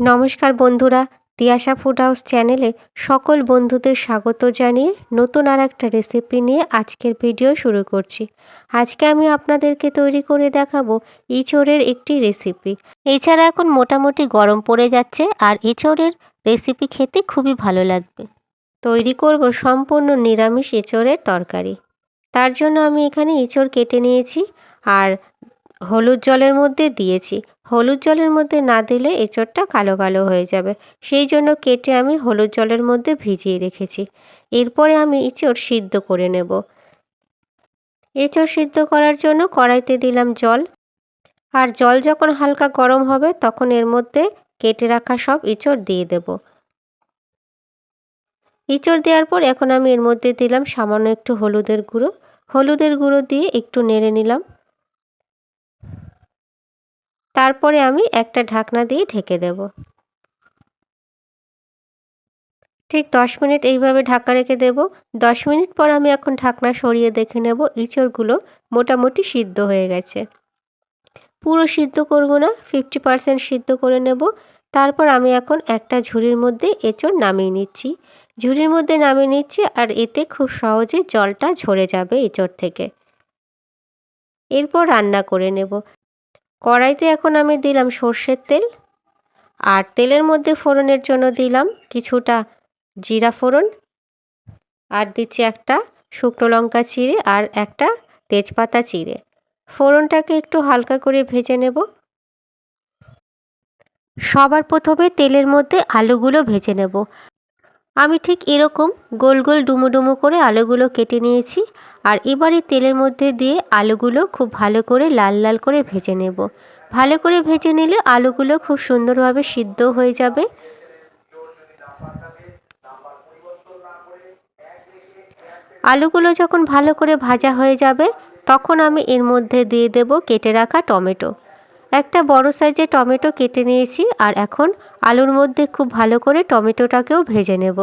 নমস্কার বন্ধুরা, Tiyasha food house চ্যানেলে সকল বন্ধুদের স্বাগত জানিয়ে নতুন আর একটা রেসিপি নিয়ে আজকের ভিডিও শুরু করছি। আজকে আমি আপনাদেরকে তৈরি করে দেখাবো ইঁচড়ের একটি রেসিপি এছাড়া এখন মোটামুটি গরম পড়ে যাচ্ছে আর এঁচড়ের রেসিপি খেতে খুবই ভালো লাগবে। তৈরি করব সম্পূর্ণ নিরামিষ এঁচড়ের তরকারি। তার জন্য আমি এখানে এঁচড় কেটে নিয়েছি আর হলুদ জলের মধ্যে দিয়েছি। হলুদ জলের মধ্যে না দিলে এঁচড়টা কালো কালো হয়ে যাবে। সেই জন্য কেটে আমি হলুদ জলের মধ্যে ভিজিয়ে রেখেছি। এরপরে আমি এঁচড় সিদ্ধ করে নেব। এঁচড় সিদ্ধ করার জন্য কড়াইতে দিলাম জল। আর জল যখন হালকা গরম হবে, তখন এর মধ্যে কেটে রাখা সব এঁচড় দিয়ে দেব। এঁচড় দেওয়ার পর এখন আমি এর মধ্যে দিলাম সামান্য একটু হলুদের গুঁড়ো। হলুদের গুঁড়ো দিয়ে একটু নেড়ে নিলাম। তারপরে আমি একটা ঢাকনা দিয়ে ঢেকে দেব। ঠিক দশ মিনিট এইভাবে ঢাকা রেখে দেব। দশ মিনিট পর আমি এখন ঢাকনা সরিয়ে দেখে নেব ইঁচড়গুলো মোটামুটি সিদ্ধ হয়ে গেছে। পুরো সিদ্ধ করব না ফিফটি পারসেন্ট সিদ্ধ করে নেব। তারপর আমি এখন একটা ঝুড়ির মধ্যে এঁচড় নামিয়ে নিচ্ছি। ঝুড়ির মধ্যে নামিয়ে নিচ্ছি আর এতে খুব সহজে জলটা ঝরে যাবে এঁচড় থেকে। এরপর রান্না করে নেব। কড়াইতে এখন আমি দিলাম সর্ষের তেল আর তেলের মধ্যে ফোড়নের জন্য দিলাম কিছুটা জিরা ফোড়ন আর দিচ্ছি একটা শুকনো লঙ্কা চিড়ে আর একটা তেজপাতা চিড়ে। ফোড়নটাকে একটু হালকা করে ভেজে নেব। সবার প্রথমে তেলের মধ্যে আলুগুলো ভেজে নেব। আমি ঠিক এরকম গোল গোল ডুমো ডুমো করে আলুগুলো কেটে নিয়েছি আর এবারে তেলের মধ্যে দিয়ে আলুগুলো খুব ভালো করে লাল লাল করে ভেজে নেব। ভালো করে ভেজে নিলে আলুগুলো খুব সুন্দরভাবে সিদ্ধ হয়ে যাবে। আলুগুলো যখন ভালো করে ভাজা হয়ে যাবে, তখন আমি এর মধ্যে দিয়ে দেব কেটে রাখা টমেটো। একটা বড় সাইজের টমেটো কেটে নিয়েছি আর এখন আলুর মধ্যে খুব ভালো করে টমেটোটাকেও ভেজে নেব।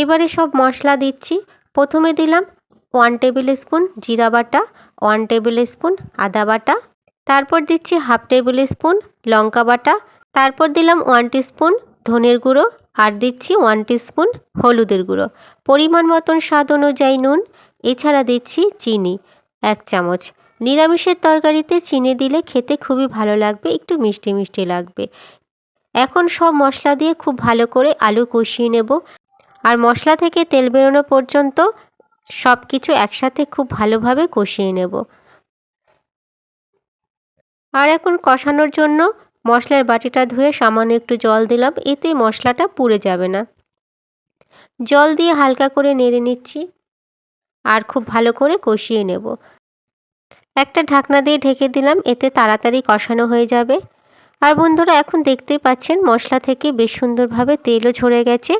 এবারে সব মশলা দিচ্ছি। প্রথমে দিলাম ওয়ান টেবিল স্পুন জিরা বাটা ওয়ান টেবিল স্পুন আদা বাটা, তারপর দিচ্ছি হাফ টেবিল স্পুন লঙ্কা বাটা, তারপর দিলাম ওয়ান স্পুন ধনের গুঁড়ো আর দিচ্ছি ওয়ান স্পুন হলুদের গুঁড়ো। পরিমাণ মতন স্বাদ অনুযায়ী নুন, এছাড়া দিচ্ছি চিনি, এক চামচ। নিরামিষের তরকারিতে চিনি দিলে খেতে খুবই ভালো লাগবে, একটু মিষ্টি মিষ্টি লাগবে। এখন সব মশলা দিয়ে খুব ভালো করে আলু কষিয়ে নেব। আর মশলা থেকে তেল বেরোনো পর্যন্ত সব কিছু একসাথে খুব ভালোভাবে কষিয়ে নেব। আর এখন কষানোর জন্য মশলার বাটিটা ধুয়ে সামান্য একটু জল দিলাম, এতে মশলাটা পুড়ে যাবে না। জল দিয়ে হালকা করে নেড়ে নিচ্ছি। আর খুব ভালো করে কষিয়ে নেব। একটা ঢাকনা দিয়ে ঢেকে দিলাম, এতে তাড়াতাড়ি কষানো হয়ে যাবে। আর বন্ধুরা, এখন দেখতেই পাচ্ছেন মশলা থেকে বেশ সুন্দরভাবে তেলও ঝরে গেছে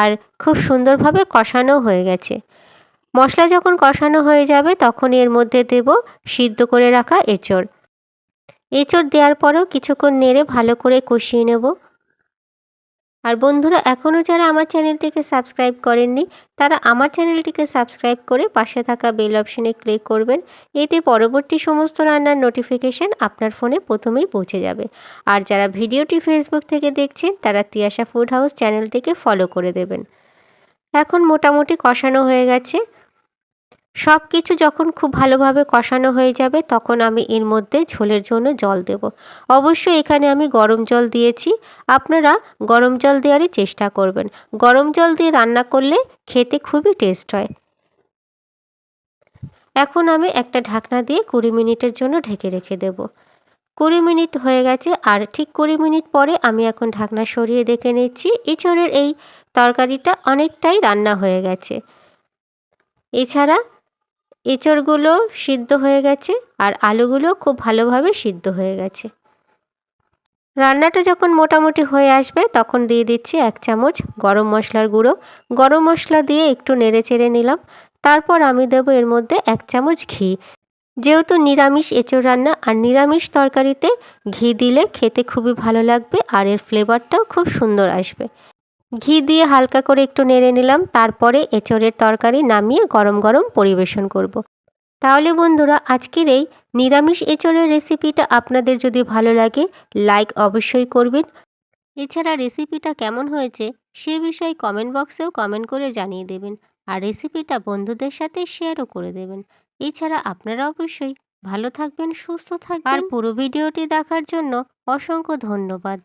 আর খুব সুন্দরভাবে কষানো হয়ে গেছে। মশলা যখন কষানো হয়ে যাবে, তখন এর মধ্যে দেব সিদ্ধ করে রাখা এঁচড়। এঁচড় দেওয়ার পরেও কিছুক্ষণ নেড়ে ভালো করে কষিয়ে নেব। আর বন্ধুরা, এখনও যারা আমার চ্যানেলটিকে সাবস্ক্রাইব করেননি, তারা আমার চ্যানেলটিকে সাবস্ক্রাইব করে পাশে থাকা বেল অপশনে ক্লিক করবেন। এতে পরবর্তী সমস্ত রান্নার নোটিফিকেশান আপনার ফোনে প্রথমেই পৌঁছে যাবে। আর যারা ভিডিওটি ফেসবুক থেকে দেখছেন, তারা তিয়াশা ফুড হাউস চ্যানেলটিকে ফলো করে দেবেন। এখন মোটামুটি কষানো হয়ে গেছে। সব কিছু যখন খুব ভালোভাবে কষানো হয়ে যাবে, তখন আমি এর মধ্যে ঝোলের জন্য জল দেব। অবশ্যই এখানে আমি গরম জল দিয়েছি। আপনারা গরম জল দেওয়ারই চেষ্টা করবেন। গরম জল দিয়ে রান্না করলে খেতে খুবই টেস্ট হয়। এখন আমি একটা ঢাকনা দিয়ে কুড়ি মিনিটের জন্য ঢেকে রেখে দেব। কুড়ি মিনিট হয়ে গেছে, আর ঠিক কুড়ি মিনিট পরে আমি এখন ঢাকনা সরিয়ে দেখে নিচ্ছি ইঁচড়ের এই তরকারিটা অনেকটাই রান্না হয়ে গেছে। এছাড়া এঁচড়গুলো সিদ্ধ হয়ে গেছে আর আলুগুলো খুব ভালোভাবে সিদ্ধ হয়ে গেছে। রান্নাটা যখন মোটামুটি হয়ে আসবে তখন দিয়ে দিচ্ছি এক চামচ গরম মশলার গুঁড়ো। গরম মশলা দিয়ে একটু নেড়ে চেড়ে নিলাম। তারপর আমি দেবো এর মধ্যে এক চামচ ঘি। যেহেতু নিরামিষ এঁচড় রান্না আর নিরামিষ তরকারিতে ঘি দিলে খেতে খুবই ভালো লাগবে আর এর ফ্লেভারটাও খুব সুন্দর আসবে। ঘি দিয়ে হালকা করে একটু নেড়ে নিলাম, তারপরে এঁচড়ের তরকারি নামিয়ে গরম গরম পরিবেশন করব। তাহলে বন্ধুরা, আজকের এই নিরামিষ এঁচড়ের রেসিপিটা আপনাদের যদি ভালো লাগে, লাইক অবশ্যই করবেন। এছাড়া রেসিপিটা কেমন হয়েছে, সে বিষয়ে কমেন্ট বক্সেও কমেন্ট করে জানিয়ে দেবেন। আর রেসিপিটা বন্ধুদের সাথে শেয়ারও করে দেবেন। এছাড়া আপনারা অবশ্যই ভালো থাকবেন, সুস্থ থাকবেন। আর পুরো ভিডিওটি দেখার জন্য অসংখ্য ধন্যবাদ।